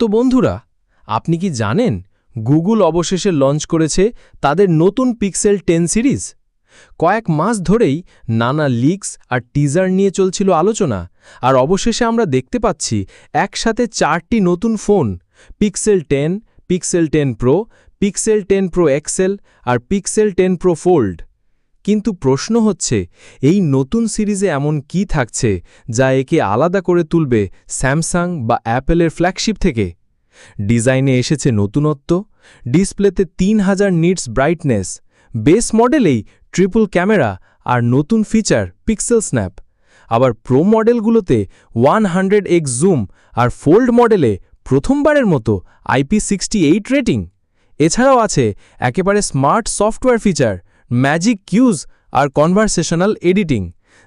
তো বন্ধুরা, আপনি কি জানেন গুগল অবশেষে লঞ্চ করেছে তাদের নতুন পিক্সেল টেন সিরিজ কয়েক মাস ধরেই নানা লিক্স আর টিজার নিয়ে চলছিল আলোচনা, আর অবশেষে আমরা দেখতে পাচ্ছি একসাথে চারটি নতুন phone Pixel ten Pixel ten pro Pixel ten pro XL আর পিক্সেল টেন প্রো ফোল্ড কিন্তু প্রশ্ন হচ্ছে, এই নতুন সিরিজে এমন কি থাকছে যা একে আলাদা করে তুলবে স্যামসাং বা অ্যাপেলের ফ্ল্যাগশিপ থেকে? ডিজাইনে এসেছে নতুনত্ব, ডিসপ্লেতে তিন হাজার নিটস ব্রাইটনেস, বেস মডেলেই ট্রিপল ক্যামেরা আর নতুন ফিচার পিক্সেল স্ন্যাপ। আবার প্রো মডেলগুলোতে ওয়ান হান্ড্রেড এক্স জুম আর ফোল্ড মডেলে প্রথমবারের মতো আইপি সিক্সটি এইট রেটিং। এছাড়াও আছে একেবারে smart software feature magic cues আর কনভারসেশনাল এডিটিং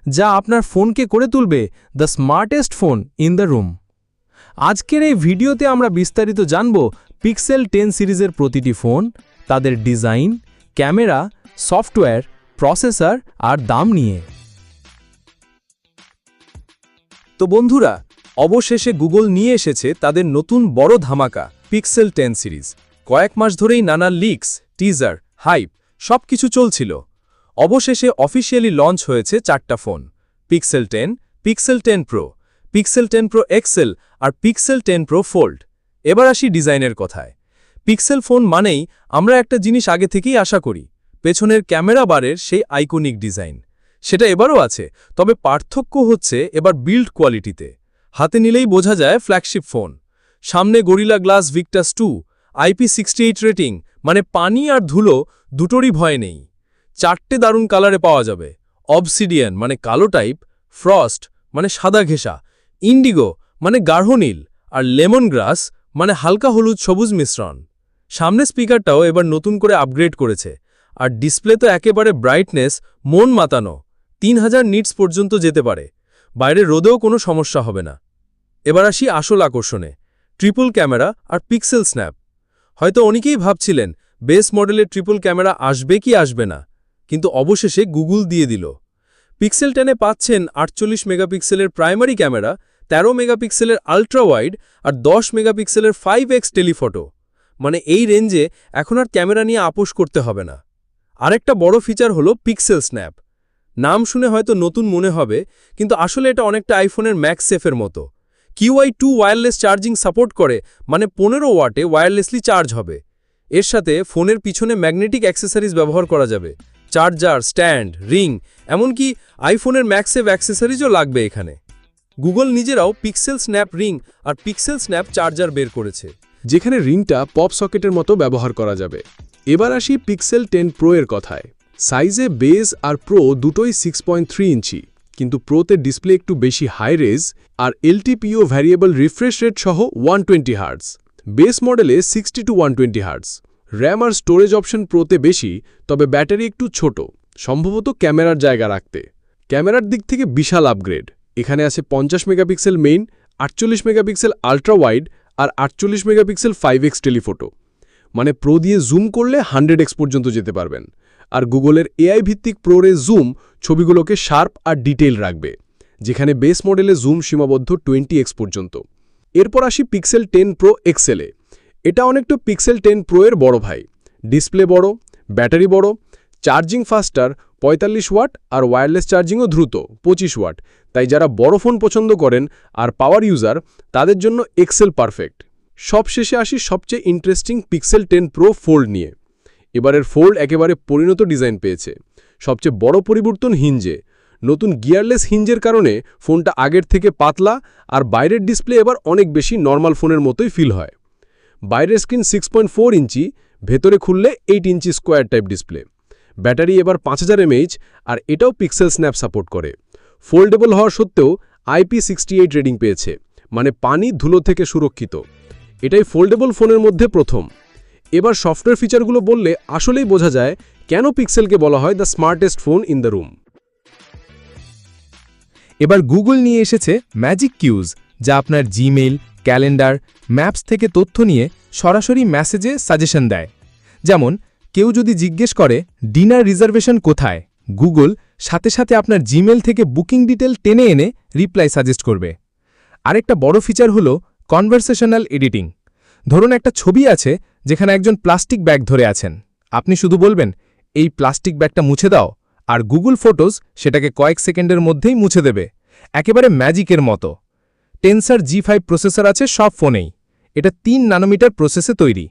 যা আপনার ফোনকে করে তুলবে the smartest phone in the room আজকের এই ভিডিওতে আমরা বিস্তারিত জানব পিক্সেল টেন সিরিজের প্রতিটি ফোন তাদের ডিজাইন ক্যামেরা সফটওয়্যার প্রসেসর আর দাম নিয়ে। তো বন্ধুরা, অবশেষে গুগল নিয়ে এসেছে তাদের নতুন বড় ধামাকা পিক্সেল টেন সিরিজ। কয়েক মাস ধরেই নানা লিক্স টিজার হাইপ সব কিছু চলছিল। অবশেষে অফিসিয়ালি লঞ্চ হয়েছে চারটা phone Pixel ten Pixel ten pro Pixel ten pro XL আর পিক্সেল টেন প্রো ফোল্ড এবার আসি ডিজাইনের কথায়। পিক্সেল ফোন মানেই আমরা একটা জিনিস আগে থেকেই আশা করি, পেছনের ক্যামেরা বারের সেই আইকনিক ডিজাইন। সেটা এবারও আছে, তবে পার্থক্য হচ্ছে এবার বিল্ড কোয়ালিটিতে হাতে নিলেই বোঝা যায় ফ্ল্যাগশিপ ফোন সামনে Gorilla glass Victus two IP sixty rating মানে পানি আর ধুলো দুটোরই ভয় নেই। চারটে দারুণ কালারে পাওয়া যাবে। অবসিডিয়ান মানে কালো টাইপ, ফ্রস্ট মানে সাদা ঘেঁষা, ইন্ডিগো মানে গাঢ় নীল, আর লেমন গ্রাস মানে হালকা হলুদ সবুজ মিশ্রণ। সামনে স্পিকারটাও এবার নতুন করে আপগ্রেড করেছে, আর ডিসপ্লে তো একেবারে ব্রাইটনেস, মন মাতানো, তিন হাজার নিটস পর্যন্ত যেতে পারে। বাইরে রোদেও কোনো সমস্যা হবে না। এবার আসি আসল আকর্ষণে, ট্রিপল ক্যামেরা আর পিক্সেল স্ন্যাপ। হয়তো অনেকেই ভাবছিলেন, বেস মডেলের ট্রিপল ক্যামেরা আসবে কি আসবে না, কিন্তু অবশেষে গুগল দিয়ে দিল। পিক্সেল টেনে পাচ্ছেন আটচল্লিশ মেগাপিক্সেলের প্রাইমারি ক্যামেরা ১৩ মেগাপিক্সেলের আল্ট্রা ওয়াইড আর ১০ মেগাপিক্সেলের ফাইভ এক্স টেলিফটো। মানে এই রেঞ্জে এখন আর ক্যামেরা নিয়ে আপোষ করতে হবে না। আরেকটা বড় ফিচার হলো পিক্সেল স্ন্যাপ। নাম শুনে হয়তো নতুন মনে হবে, কিন্তু আসলে এটা অনেকটা আইফোনের ম্যাক্স সেফের মতো। Qi two wireless charging support করে মানে পনেরো ওয়াটে ওয়্যারলেসলি চার্জ হবে। এর সাথে ফোনের পিছনে ম্যাগনেটিক অ্যাক্সেসরিজ ব্যবহার করা যাবে। চার্জার স্ট্যান্ড রিং এমনকি আইফোনের ম্যাক্সেভ অ্যাক্সেসারিজও লাগবে এখানে। গুগল নিজেরাও পিক্সেল স্ন্যাপ রিং আর পিক্সেল স্ন্যাপ চার্জার বের করেছে। যেখানে রিংটা পপ সকেটের মতো ব্যবহার করা যাবে। এবার আসি পিক্সেল টেন প্রো এর কথায়। সাইজে বেজ আর প্রো দুটোই সিক্স পয়েন্ট থ্রি ইঞ্চি। কিন্তু প্রোতে ডিসপ্লে একটু বেশি হাই রেজ আর এলটিপিও ভ্যারিয়েবল রিফ্রেশ রেট সহ ওয়ান টোয়েন্টি হার্টস বেস মডেলে sixty to one twenty hertz RAM R storage option প্রোতে বেশি, তবে ব্যাটারি একটু ছোট, সম্ভবত ক্যামেরার জায়গা রাখতে। ক্যামেরার দিক থেকে বিশাল আপগ্রেড এখানে আছে পঞ্চাশ মেগাপিক্সেল মেইন আটচল্লিশ মেগাপিক্সেল আল্ট্রা ওয়াইড আর আটচল্লিশ মেগাপিক্সেল ফাইভ এক্স টেলিফোটো মানে প্রো দিয়ে জুম করলে হান্ড্রেড এক্স পর্যন্ত যেতে পারবেন। আর গুগলের এআই ভিত্তিক প্রোরে জুম ছবিগুলোকে শার্প আর ডিটেইল রাখবে, যেখানে বেস মডেলে জুম সীমাবদ্ধ টোয়েন্টি এক্স পর্যন্ত। এরপর আসি পিক্সেল টেন প্রো এক্সেলে এটা অনেকটা পিক্সেল টেন প্রো এর বড় ভাই। ডিসপ্লে বড় ব্যাটারি বড় চার্জিং ফাস্টার পঁয়তাল্লিশ ওয়াট আর ওয়্যারলেস চার্জিংও দ্রুত, পঁচিশ ওয়াট তাই যারা বড় ফোন পছন্দ করেন আর পাওয়ার ইউজার তাদের জন্য এক্সেল পারফেক্ট সবশেষে আসি সবচেয়ে interesting Pixel ten pro fold নিয়ে। এবারের ফোল্ড একেবারে পরিণত ডিজাইন পেয়েছে। সবচেয়ে বড় পরিবর্তন হিঞ্জে নতুন গিয়ারলেস হিঞ্জের কারণে ফোনটা আগের থেকে পাতলা আর বাইরের ডিসপ্লে এবার অনেক বেশি নর্মাল ফোনের মতোই ফিল হয়। বাইরের স্ক্রিন সিক্স ইঞ্চি, ভেতরে খুললে eight inch square type display battery এবার পাঁচ হাজার এমএইচ আর এটাও পিক্সেল স্ন্যাপ সাপোর্ট করে। ফোল্ডেবল হওয়া সত্ত্বেও আইপি সিক্সটি রেটিং পেয়েছে মানে পানি ধুলো থেকে সুরক্ষিত। এটাই ফোল্ডেবল ফোনের মধ্যে প্রথম। এবার সফটওয়্যার ফিচারগুলো বললে আসলেই বোঝা যায় কেন পিক্সেলকে বলা হয় the smartest phone in the room এবার গুগল নিয়ে এসেছে ম্যাজিক কিউজ যা আপনার জিমেইল ক্যালেন্ডার ম্যাপস থেকে তথ্য নিয়ে সরাসরি মেসেজে সাজেশন দেয়। যেমন, কেউ যদি জিজ্ঞেস করে ডিনার রিজার্ভেশন কোথায়? গুগল সাথে সাথে আপনার জিমেল থেকে বুকিং ডিটেল টেনে এনে রিপ্লাই সাজেস্ট করবে। আরেকটা বড় ফিচার হল কনভারসেশনাল এডিটিং। ধরুন একটা ছবি আছে যেখানে একজন প্লাস্টিক ব্যাগ ধরে আছেন। আপনি শুধু বলবেন, এই প্লাস্টিক ব্যাগটা মুছে দাও। আর গুগল ফটোজ সেটাকে কয়েক সেকেন্ডের মধ্যেই মুছে দেবে। একেবারে ম্যাজিকের মতো। টেন্সার জি ফাইভ প্রসেসর আছে, সব ফোনেই। এটা তিন নানোমিটার প্রসেসে তৈরি।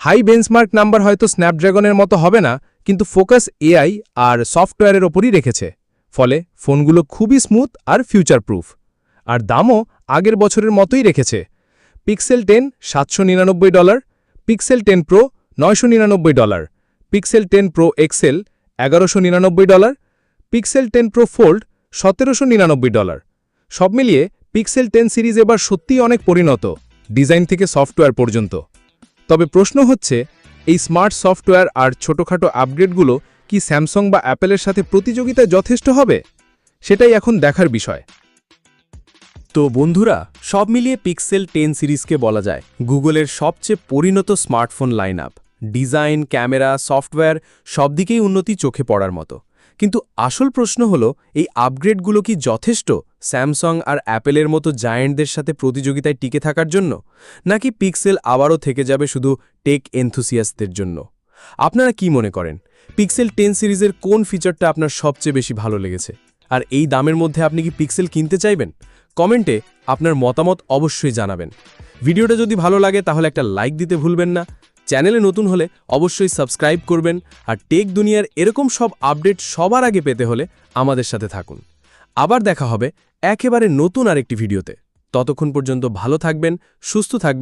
হাই বেঞ্চমার্ক নাম্বার হয়তো স্ন্যাপড্রাগনের মতো হবে না, কিন্তু ফোকাস এআই আর সফটওয়্যারের ওপরই রেখেছে। ফলে ফোনগুলো খুবই স্মুথ আর ফিউচার প্রুফ আর দামও আগের বছরের মতোই রেখেছে। পিক্সেল টেন সাতশো নিরানব্বই ডলার পিক্সেল টেন প্রো নয়শো নিরানব্বই dollar Pixel ten pro XL এগারোশো নিরানব্বই dollar Pixel ten pro fold সতেরোশো নিরানব্বই ডলার। সব মিলিয়ে পিক্সেল টেন সিরিজ এবার সত্যিই অনেক পরিণত, ডিজাইন থেকে সফটওয়্যার পর্যন্ত। তবে প্রশ্ন হচ্ছে, এই স্মার্ট সফটওয়্যার আর ছোটখাটো আপগ্রেডগুলো কি স্যামসাং বা অ্যাপেলের সাথে প্রতিযোগিতায় যথেষ্ট হবে? সেটাই এখন দেখার বিষয়। তো বন্ধুরা, সব মিলিয়ে পিক্সেল টেন সিরিজকে বলা যায় গুগলের সবচেয়ে পরিণত smartphone lineup design, camera, software সব দিকেই উন্নতি চোখে পড়ার মতো। কিন্তু আসল প্রশ্ন হলো, এই আপগ্রেডগুলো কি যথেষ্ট স্যামসাং আর অ্যাপেলের মতো জায়েন্টদের সাথে প্রতিযোগিতায় টিকে থাকার জন্য? নাকি পিক্সেল আবারও থেকে যাবে শুধু টেক এনথুসিয়াসদের জন্য? আপনারা কি মনে করেন? পিক্সেল টেন সিরিজের কোন ফিচারটা আপনার সবচেয়ে বেশি ভালো লেগেছে? আর এই দামের মধ্যে আপনি কি পিক্সেল কিনতে চাইবেন? কমেন্টে আপনার মতামত অবশ্যই জানাবেন। ভিডিওটা যদি ভালো লাগে তাহলে একটা লাইক দিতে ভুলবেন না। চ্যানেলে নতুন হলে অবশ্যই সাবস্ক্রাইব করবেন আর টেক দুনিয়ার এরকম সব আপডেট সবার আগে পেতে হলে আমাদের সাথে থাকুন। আবার দেখা হবে একেবারে নতুন আরেকটি ভিডিওতে। ততক্ষণ পর্যন্ত ভালো থাকবেন, সুস্থ থাকবেন।